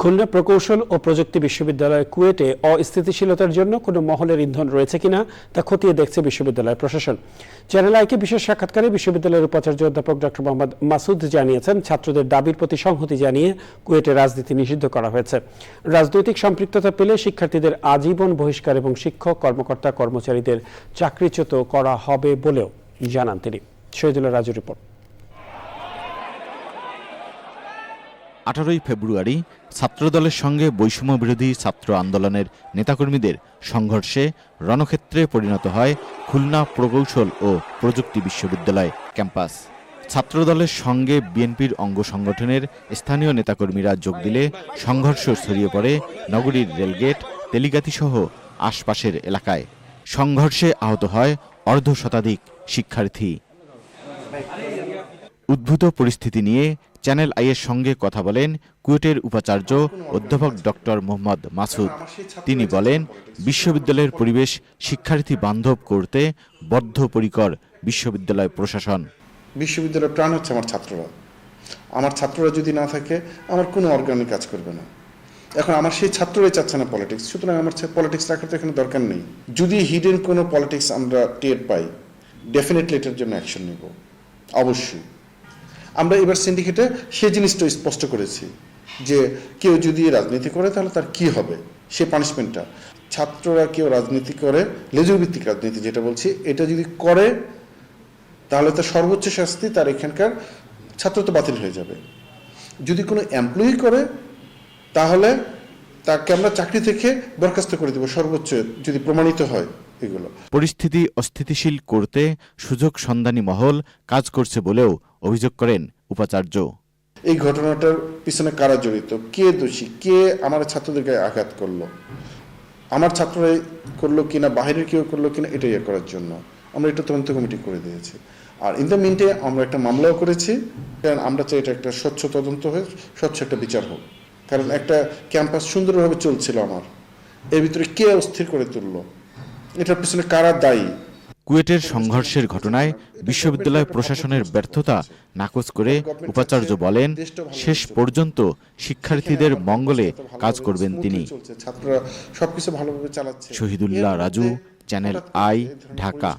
খুলনা প্রকৌশল ও প্রযুক্তি বিশ্ববিদ্যালয় কুয়েটে অস্থিতিশীলতার জন্য কোনো মহলের ইন্ধন রয়েছে কিনা তা খতিয়ে দেখছে বিশ্ববিদ্যালয় প্রশাসন। চ্যানেল আইকে বিশেষ সাক্ষাৎকারে বিশ্ববিদ্যালয়ের উপাচার্য অধ্যাপক ডক্টর মোহাম্মদ মাসুদ জানিয়েছেন, ছাত্রদের দাবির প্রতি সংহতি জানিয়ে কুয়েটে রাজনীতি নিষিদ্ধ করা হয়েছে। রাজনৈতিক সম্পৃক্ততা পেলে শিক্ষার্থীদের আজীবন বহিষ্কার এবং শিক্ষক, কর্মকর্তা, কর্মচারীদের চাকরিচ্যুত করা হবে বলেও জানান তিনি। শহীদুল্লাহ রাজু রিপোর্ট। আঠারোই ফেব্রুয়ারি ছাত্রদলের সঙ্গে বৈষম্য বিরোধী ছাত্র আন্দোলনের নেতাকর্মীদের সংঘর্ষে রণক্ষেত্রে পরিণত হয় খুলনা প্রকৌশল ও প্রযুক্তি বিশ্ববিদ্যালয় ক্যাম্পাস। ছাত্রদলের সঙ্গে বিএনপির অঙ্গ সংগঠনের স্থানীয় নেতাকর্মীরা যোগ দিলে সংঘর্ষ ছড়িয়ে পড়ে নগরীর রেলগেট তেলিগাতিসহ আশপাশের এলাকায়। সংঘর্ষে আহত হয় অর্ধ শতাধিক শিক্ষার্থী। উদ্ভূত পরিস্থিতি নিয়ে চ্যানেল আইয়ের সঙ্গে কথা বলেন কুয়েটের উপাচার্য অধ্যাপক ডক্টর মোহাম্মদ মাসুদ। তিনি বলেন, বিশ্ববিদ্যালয়ের পরিবেশ শিক্ষার্থী বান্ধব করতে বদ্ধপরিকর বিশ্ববিদ্যালয় প্রশাসন। বিশ্ববিদ্যালয়ের প্রাণ হচ্ছে আমার ছাত্ররা। আমার ছাত্ররা যদি না থাকে, আমার কোনো অর্গানিক কাজ করবে না। এখন আমার সেই ছাত্ররাই চাচ্ছে না পলিটিক্স সুতরাং আমার পলিটিক্স রাখার তো এখানে দরকার নেই। যদি হিডেন কোনো পলিটিক্স আমরা টের পাই ডেফিনেটলি এটার জন্য অ্যাকশন নেব। অবশ্যই। আমরা এবার সিন্ডিকেটে সেই জিনিসটা স্পষ্ট করেছি যে কেউ যদি রাজনীতি করে তাহলে তার কি হবে? সে পানিশমেন্টটা ছাত্ররা কেউ রাজনীতি করে লেজুর ভিত্তিক রাজনীতি যেটা বলছি, এটা যদি করে, তাহলে তার সর্বোচ্চ শাস্তি তার এখানকার ছাত্র তো বাতিল হয়ে যাবে। যদি কোনো এমপ্লয়ি করে, তাহলে তাকে আমরা চাকরি থেকে বরখাস্ত করে দেবো সর্বোচ্চ যদি প্রমাণিত হয়। এগুলো। পরিস্থিতি অস্থিতিশীল করতে সুযোগ সন্ধানী মহল কাজ করছে বলেও অভিযোগ করেন উপাচার্য। এই ঘটনাটার পিছনে কারা জড়িত? কে দোষী? কে আমার ছাত্রদেরকে আঘাত করল? আমার ছাত্ররাই করল কিনা বাইরের কেউ করল কিনা এটা ইয়ে করার জন্য। আমরা এটা তদন্ত কমিটি করে দিয়েছি। আর ইন দ্য মিনটে আমরা একটা মামলাও করেছি কারণ আমরা চাই এটা একটা স্বচ্ছ তদন্ত হয়ে স্বচ্ছ একটা বিচার হোক। কারণ একটা ক্যাম্পাস সুন্দরভাবে চলছিল আমার। এর ভিতরে কে অস্থির করে তুললো? এটার পিছনে কারা দায়ী? কুয়েটের সংঘর্ষের ঘটনায় বিশ্ববিদ্যালয় প্রশাসনের ব্যর্থতা নাকচ করে উপাচার্য বলেন শেষ পর্যন্ত শিক্ষার্থীদের মঙ্গলে কাজ করবেন তিনি। চলছে ছাত্ররা সবকিছু ভালোভাবে চালাচ্ছে। Shahidullah Raju channel I Dhaka.